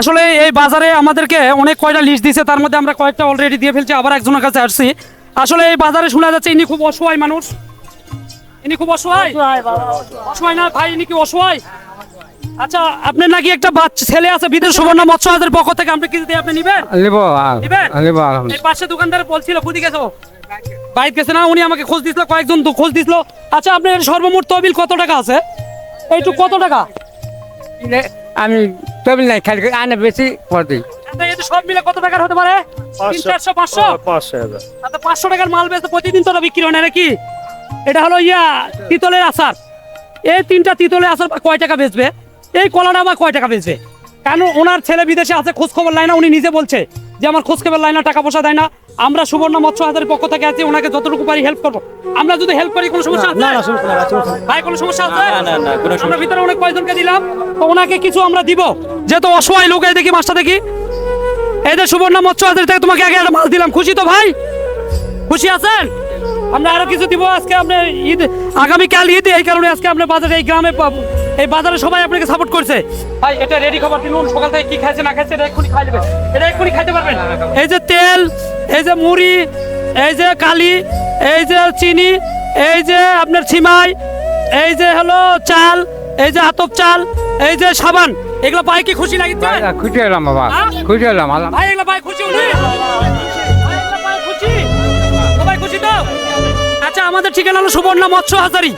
আসলে এই বাজারে আমাদেরকে অনেক কয়টা লিস্ট দিয়েছে তার মধ্যে আমরা কয়েকটা অলরেডি দিয়ে ফেলছি আবার একজনের কাছে আসছি। আসলে এই বাজারে শোনা যাচ্ছে ইনি খুব অসহায় মানুষ। ইনি খুব অসহায়? অসহায় না ভাই ইনি কি অসহায়? আচ্ছা আপনার নাকি একটা বাচ্চা ছেলে আছে বিদেশ সুবর্ণ মৎস্য হাতের পক্ষ থেকে আপনি কিছু দিয়ে আপনি নিবেন? এই পাশে দোকানদার বলছিল খুদি গেছো? বাইক গেছে না উনি আমাকে খোঁজ দিছিল কয়েকজন খোঁজ দিছিল। আচ্ছা আপনার সর্বমোট তহবিল কত টাকা আছে? এইটুক কত টাকা? আমি তবে নাই খালি আনে বেশি পর দিই। আচ্ছা, এটা সব মিলে কত টাকার হতে পারে? চারশো পাঁচশো? পাঁচশো হাজার আচ্ছা পাঁচশো টাকার মাল বেচতে প্রতিদিন তোরা বিক্রি হয় না নাকি? এটা হলো ইয়া তিতলের আচার। এই তিনটা তিতলের আচার কয় টাকা বেচবে? এই কলাটা আবার কয় টাকা বেচবে? কেন ওনার ছেলে বিদেশে আছে খোঁজ খবর লাইনা উনি নিজে বলছে। যে আমার খোঁজ খবর লাইনা টাকা পয়সা দেয় না আমরা সুবর্ণ মৎস্য হাতের পক্ষ থেকে আছি ওনাকে যতটুকু পারি হেল্প করব। আমরা যদি হেল্প করি কোনো সমস্যা আছে? ভাই কোনো সমস্যা আছে? আমরা ভিতরে অনেক কয়জনকে দিলাম তো ওনাকে কিছু আমরা দিব। যেহেতু অসহায় লোক দেখি মাছটা দেখি। এই যে সুবর্ণ মৎস্য হাতের থেকে তোমাকে আগে একটা মাছ দিলাম। খুশি তো ভাই? খুশি আছেন? আমরা আরও কিছু দিব আজকে আপনি ঈদ আগামীকাল ঈদ এই কারণে আজকে আপনার বাজারে এই গ্রামে পাব- এই বাজারে সবাই আপনাকে সাপোর্ট করছে। ভাই এটা রেডি খাবার দিন সকাল থেকে কি খাইছে না খাইছে এটা এক্ষুনি খাই নেবেন এটা এক্ষুনি খাইতে পারবেন। এই যে তেল এই যে মুড়ি এই যে কালি এই যে চিনি এই যে আপনার ছিমাই এই যে হলো চাল এই যে আতপ চাল এই যে সাবান। এগুলো পাই কি খুশি লাগিচ্ছে? খুশি হলাম বাবা। হ্যাঁ? খুশি হলাম ভাই এগুলো ভাই খুশি হলি ঠিকানা হলো সুবর্ণা মৎস্য হাজারি।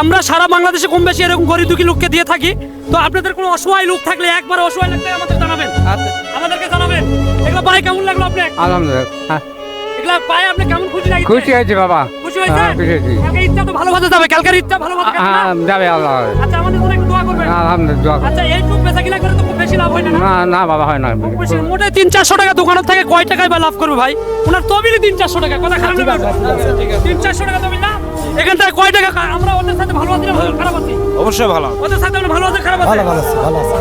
আমরা সারা বাংলাদেশে কম বেশি এরকম গরিব দুঃখী লোককে দিয়ে থাকি। তো আপনাদের কোনো অসহায় লোক থাকলে একবার অসহায় লাগলে আমাদের জানাবেন। আমাদেরকে জানাবেন। এগুলো পায়ে কেমন লাগল আপনি আলহামদুলিল্লাহ। হ্যাঁ, এগুলো পায়ে আপনি কেমন খুশি লাগছে? খুশি হয়েছে বাবা। খুশি হয়েছে হ্যাঁ, কালকে ইচ্ছা তো ভালোভাবে যাবে। কালকের ইচ্ছা ভালোভাবে যাবে না? হ্যাঁ যাবে আল্লাহ। আচ্ছা আমাদের জন্য একটু দোয়া করবেন। আলহামদুলিল্লাহ আচ্ছা এইটুকু বেচা কিনা করে তো খুব বেশি লাভ হয় না না? না বাবা হয় না। মোটে তিন চারশো টাকা দোকানের থেকে কয় টাকায় বা লাভ করবে ভাই? ওনার তবিলই তিন চারশো টাকা কথা খারাপ না। তিন চারশো টাকা তবিল এখান থেকে কয় টাকা আমরা ওদের সাথে ভালো আছি না খারাপ আছি? অবশ্যই ভালো ওদের সাথে আমরা ভালো আছি খারাপ আছি?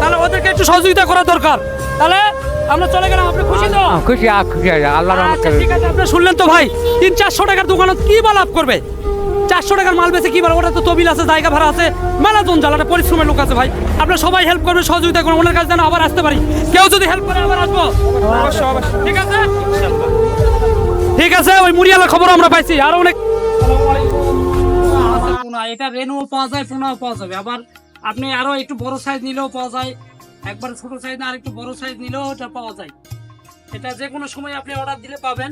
তাহলে ওদেরকে একটু সহযোগিতা করা দরকার। তাহলে আমরা চলে গেলাম আপনি খুশি তো? হ্যাঁ, খুশি আ, খুশি আছে আল্লাহ রহমত আচ্ছা করে ঠিক আছে আপনি শুনলেন তো ভাই তিন চারশো টাকার দোকানত কি বা লাভ করবে? চারশো টাকার মাল বেচে কি বলে ওটা তো তবিল আছে জায়গা ভাড়া আছে মেলা জন জ্বালাটা পরিশ্রমের লোক আছে ভাই। আপনারা সবাই হেল্প করবেন সহযোগিতা করবেন ওনার কাছে যেন আবার আসতে পারি। কেউ যদি হেল্প করে আবার আসব। ঠিক আছে? ঠিক আছে ওই মুড়িয়ালার খবর আমরা পাইছি আর অনেক পোনা এটা রেনুও পাওয়া যায় পোনাও পাওয়া যাবে। আবার আপনি আরও একটু বড় সাইজ নিলেও পাওয়া যায়। একবার ছোট সাইজ না আর একটু বড় সাইজ নিলেও এটা পাওয়া যায়। এটা যে কোনো সময় আপনি অর্ডার দিলে পাবেন।